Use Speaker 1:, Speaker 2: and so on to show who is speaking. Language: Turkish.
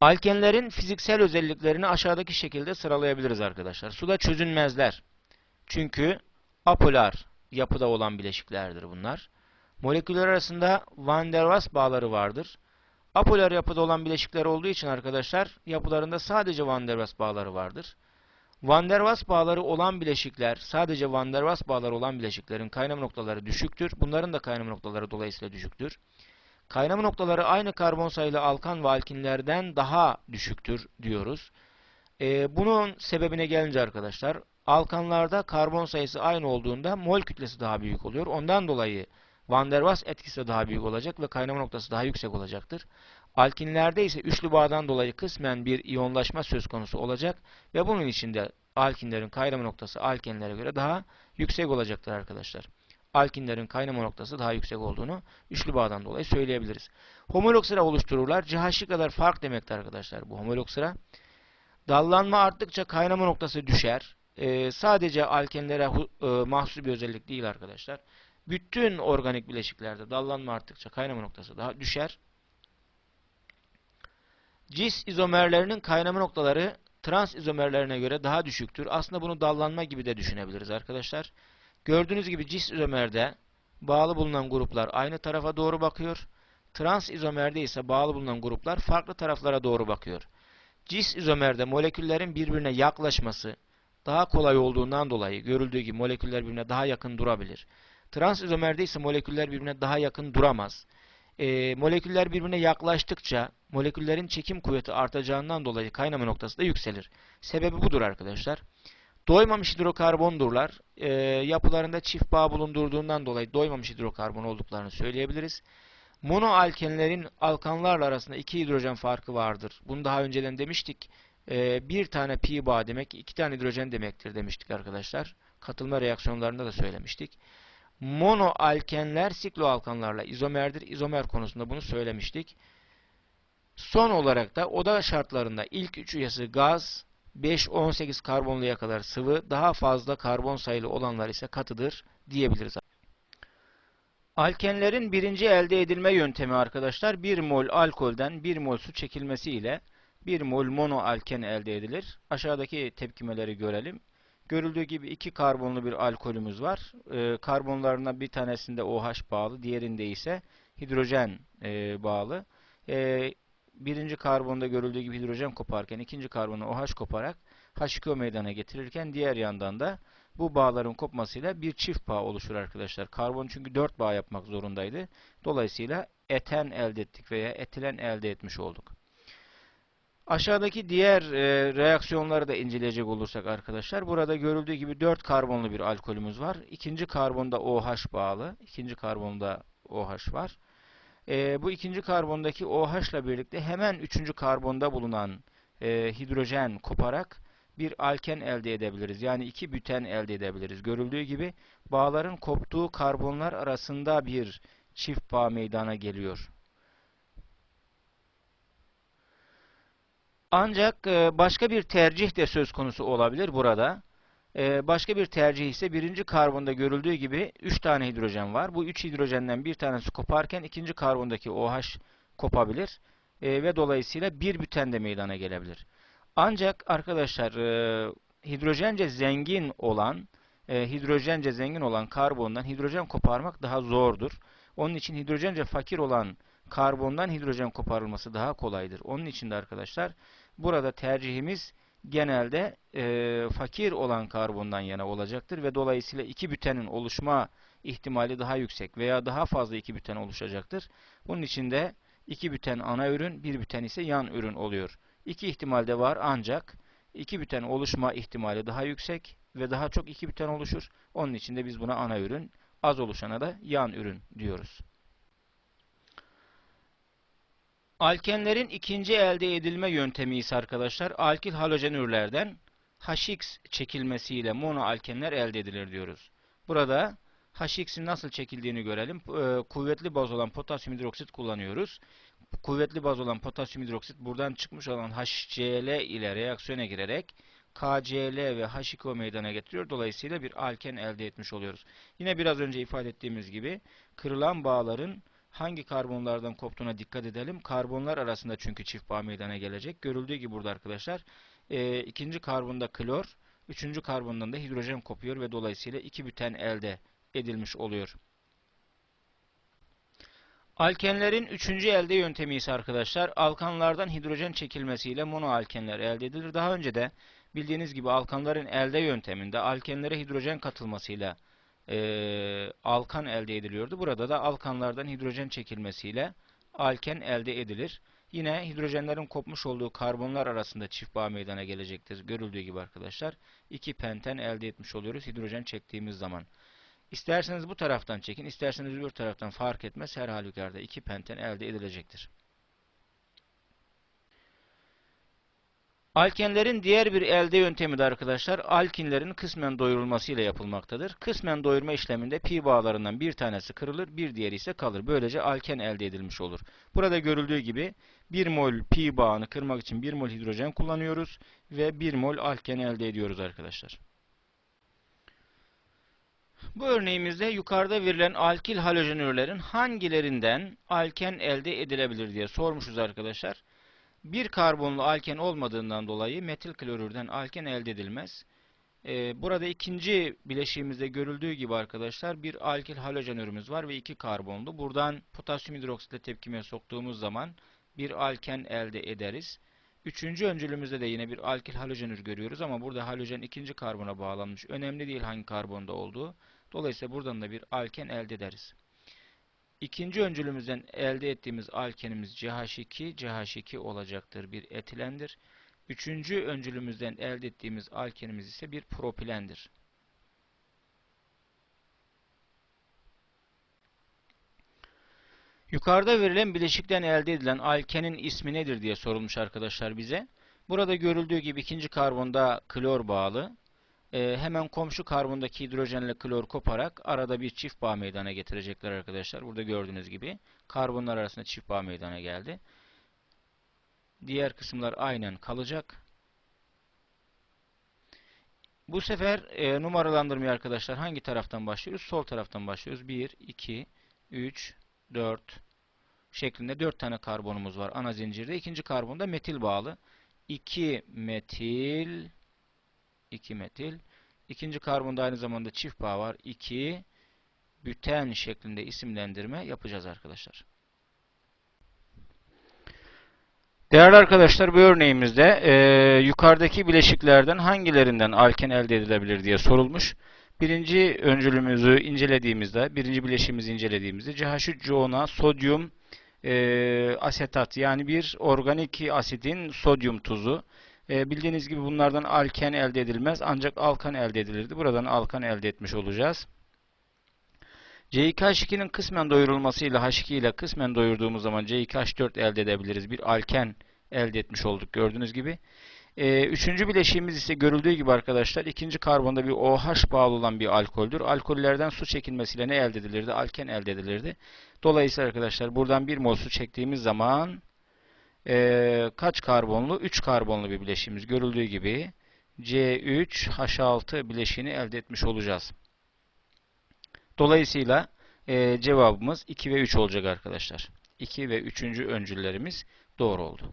Speaker 1: Alkenlerin fiziksel özelliklerini aşağıdaki şekilde sıralayabiliriz arkadaşlar. Suda çözünmezler. Çünkü apolar yapıda olan bileşiklerdir bunlar. Moleküller arasında van der Waals bağları vardır. Apolar yapıda olan bileşikler olduğu için arkadaşlar yapılarında sadece van der Waals bağları vardır. Van der Waals bağları olan bileşikler, sadece van der Waals bağları olan bileşiklerin kaynama noktaları düşüktür. Bunların da kaynama noktaları dolayısıyla düşüktür. Kaynama noktaları aynı karbon sayılı alkan ve alkinlerden daha düşüktür diyoruz. Ee, bunun sebebine gelince arkadaşlar, alkanlarda karbon sayısı aynı olduğunda mol kütlesi daha büyük oluyor. Ondan dolayı Van der Waals etkisi daha büyük olacak ve kaynama noktası daha yüksek olacaktır. Alkinlerde ise üçlü bağdan dolayı kısmen bir iyonlaşma söz konusu olacak ve bunun için de alkinlerin kaynama noktası alkenlere göre daha yüksek olacaktır arkadaşlar. Alkinlerin kaynama noktası daha yüksek olduğunu üçlü bağdan dolayı söyleyebiliriz. Homolog sıra oluştururlar. CH kadar fark demektir arkadaşlar bu homolog sıra. Dallanma arttıkça kaynama noktası düşer. Ee, sadece alkenlere e, mahsus bir özellik değil arkadaşlar. Bütün organik bileşiklerde dallanma arttıkça kaynama noktası daha düşer. Cis izomerlerinin kaynama noktaları trans izomerlerine göre daha düşüktür. Aslında bunu dallanma gibi de düşünebiliriz arkadaşlar. Gördüğünüz gibi cis izomerde bağlı bulunan gruplar aynı tarafa doğru bakıyor. Trans izomerde ise bağlı bulunan gruplar farklı taraflara doğru bakıyor. Cis izomerde moleküllerin birbirine yaklaşması daha kolay olduğundan dolayı görüldüğü gibi moleküller birbirine daha yakın durabilir. Trans izomerde ise moleküller birbirine daha yakın duramaz. E, moleküller birbirine yaklaştıkça moleküllerin çekim kuvveti artacağından dolayı kaynama noktası da yükselir. Sebebi budur arkadaşlar. Doymamış hidrokarbondurlar. E, yapılarında çift bağ bulundurduğundan dolayı doymamış hidrokarbon olduklarını söyleyebiliriz. Monoalkenlerin alkanlarla arasında iki hidrojen farkı vardır. Bunu daha önceden demiştik. E, bir tane pi bağ demek iki tane hidrojen demektir demiştik arkadaşlar. Katılma reaksiyonlarında da söylemiştik. Monoalkenler sikloalkanlarla izomerdir. İzomer konusunda bunu söylemiştik. Son olarak da oda şartlarında ilk üç üyesi gaz, 5-18 karbonluya kadar sıvı, daha fazla karbon sayılı olanlar ise katıdır diyebiliriz. Alkenlerin birinci elde edilme yöntemi arkadaşlar 1 mol alkolden 1 mol su çekilmesi ile 1 mol monoalken elde edilir. Aşağıdaki tepkimeleri görelim. Görüldüğü gibi iki karbonlu bir alkolümüz var. E, karbonlarına bir tanesinde OH bağlı, diğerinde ise hidrojen e, bağlı. E, birinci karbonda görüldüğü gibi hidrojen koparken ikinci karbonu OH koparak H2O meydana getirirken diğer yandan da bu bağların kopmasıyla bir çift bağ oluşur arkadaşlar. Karbon çünkü 4 bağ yapmak zorundaydı. Dolayısıyla eten elde ettik veya etilen elde etmiş olduk. Aşağıdaki diğer e, reaksiyonları da inceleyecek olursak arkadaşlar. Burada görüldüğü gibi 4 karbonlu bir alkolümüz var. İkinci karbonda OH bağlı. İkinci karbonda OH var. E, bu ikinci karbondaki OH ile birlikte hemen üçüncü karbonda bulunan e, hidrojen koparak bir alken elde edebiliriz. Yani iki büten elde edebiliriz. Görüldüğü gibi bağların koptuğu karbonlar arasında bir çift bağ meydana geliyor. Ancak e, başka bir tercih de söz konusu olabilir burada. E, başka bir tercih ise birinci karbonda görüldüğü gibi 3 tane hidrojen var. Bu 3 hidrojenden bir tanesi koparken ikinci karbondaki OH kopabilir. E, ve dolayısıyla bir büten de meydana gelebilir. Ancak arkadaşlar hidrojence zengin olan hidrojence zengin olan karbondan hidrojen koparmak daha zordur. Onun için hidrojence fakir olan karbondan hidrojen koparılması daha kolaydır. Onun için de arkadaşlar burada tercihimiz genelde e, fakir olan karbondan yana olacaktır ve dolayısıyla iki bütenin oluşma ihtimali daha yüksek veya daha fazla iki büten oluşacaktır. Bunun için de iki büten ana ürün, bir büten ise yan ürün oluyor. İki ihtimal de var ancak iki büten oluşma ihtimali daha yüksek ve daha çok iki büten oluşur. Onun için de biz buna ana ürün, az oluşana da yan ürün diyoruz. Alkenlerin ikinci elde edilme yöntemi ise arkadaşlar alkil halojenürlerden HX çekilmesiyle monoalkenler elde edilir diyoruz. Burada HX'in nasıl çekildiğini görelim. Ee, kuvvetli baz olan potasyum hidroksit kullanıyoruz. Kuvvetli baz olan potasyum hidroksit buradan çıkmış olan HCl ile reaksiyona girerek KCl ve H2O meydana getiriyor. Dolayısıyla bir alken elde etmiş oluyoruz. Yine biraz önce ifade ettiğimiz gibi kırılan bağların Hangi karbonlardan koptuğuna dikkat edelim. Karbonlar arasında çünkü çift bağ meydana gelecek. Görüldüğü gibi burada arkadaşlar e, ikinci karbonda klor, üçüncü karbondan da hidrojen kopuyor ve dolayısıyla iki büten elde edilmiş oluyor. Alkenlerin üçüncü elde yöntemi ise arkadaşlar alkanlardan hidrojen çekilmesiyle monoalkenler elde edilir. Daha önce de bildiğiniz gibi alkanların elde yönteminde alkenlere hidrojen katılmasıyla e, alkan elde ediliyordu. Burada da alkanlardan hidrojen çekilmesiyle alken elde edilir. Yine hidrojenlerin kopmuş olduğu karbonlar arasında çift bağ meydana gelecektir. Görüldüğü gibi arkadaşlar iki penten elde etmiş oluyoruz hidrojen çektiğimiz zaman. İsterseniz bu taraftan çekin, isterseniz öbür taraftan fark etmez. Her halükarda iki penten elde edilecektir. Alkenlerin diğer bir elde yöntemi de arkadaşlar alkinlerin kısmen doyurulması ile yapılmaktadır. Kısmen doyurma işleminde pi bağlarından bir tanesi kırılır, bir diğeri ise kalır. Böylece alken elde edilmiş olur. Burada görüldüğü gibi 1 mol pi bağını kırmak için 1 mol hidrojen kullanıyoruz ve 1 mol alken elde ediyoruz arkadaşlar. Bu örneğimizde yukarıda verilen alkil halojenürlerin hangilerinden alken elde edilebilir diye sormuşuz arkadaşlar. Bir karbonlu alken olmadığından dolayı metil klorürden alken elde edilmez. Ee, burada ikinci bileşiğimizde görüldüğü gibi arkadaşlar bir alkil halojenürümüz var ve iki karbonlu. Buradan potasyum hidroksitle tepkimeye soktuğumuz zaman bir alken elde ederiz. Üçüncü öncülümüzde de yine bir alkil halojenür görüyoruz ama burada halojen ikinci karbona bağlanmış. Önemli değil hangi karbonda olduğu. Dolayısıyla buradan da bir alken elde ederiz. İkinci öncülümüzden elde ettiğimiz alkenimiz CH2, CH2 olacaktır. Bir etilendir. Üçüncü öncülümüzden elde ettiğimiz alkenimiz ise bir propilendir. Yukarıda verilen bileşikten elde edilen alkenin ismi nedir diye sorulmuş arkadaşlar bize. Burada görüldüğü gibi ikinci karbonda klor bağlı. Ee, hemen komşu karbondaki hidrojenle klor koparak arada bir çift bağ meydana getirecekler arkadaşlar. Burada gördüğünüz gibi karbonlar arasında çift bağ meydana geldi. Diğer kısımlar aynen kalacak. Bu sefer e, numaralandırmaya arkadaşlar hangi taraftan başlıyoruz? Sol taraftan başlıyoruz. 1, 2, 3, 4 şeklinde 4 tane karbonumuz var ana zincirde. İkinci karbonda metil bağlı. 2 metil 2 metil. İkinci karbonda aynı zamanda çift bağ var. 2 büten şeklinde isimlendirme yapacağız arkadaşlar. Değerli arkadaşlar bu örneğimizde e, yukarıdaki bileşiklerden hangilerinden alken elde edilebilir diye sorulmuş. Birinci öncülümüzü incelediğimizde, birinci bileşiğimizi incelediğimizde CH3CO'na sodyum e, asetat yani bir organik asitin sodyum tuzu. E, bildiğiniz gibi bunlardan alken elde edilmez ancak alkan elde edilirdi. Buradan alkan elde etmiş olacağız. C2H2'nin kısmen doyurulmasıyla H2 ile kısmen doyurduğumuz zaman C2H4 elde edebiliriz. Bir alken elde etmiş olduk gördüğünüz gibi. Ee, üçüncü bileşiğimiz ise görüldüğü gibi arkadaşlar ikinci karbonda bir OH bağlı olan bir alkoldür. Alkollerden su çekilmesiyle ne elde edilirdi? Alken elde edilirdi. Dolayısıyla arkadaşlar buradan bir mol su çektiğimiz zaman e, kaç karbonlu? 3 karbonlu bir bileşiğimiz görüldüğü gibi C3H6 bileşiğini elde etmiş olacağız. Dolayısıyla e, cevabımız 2 ve 3 olacak arkadaşlar. 2 ve 3. öncüllerimiz doğru oldu.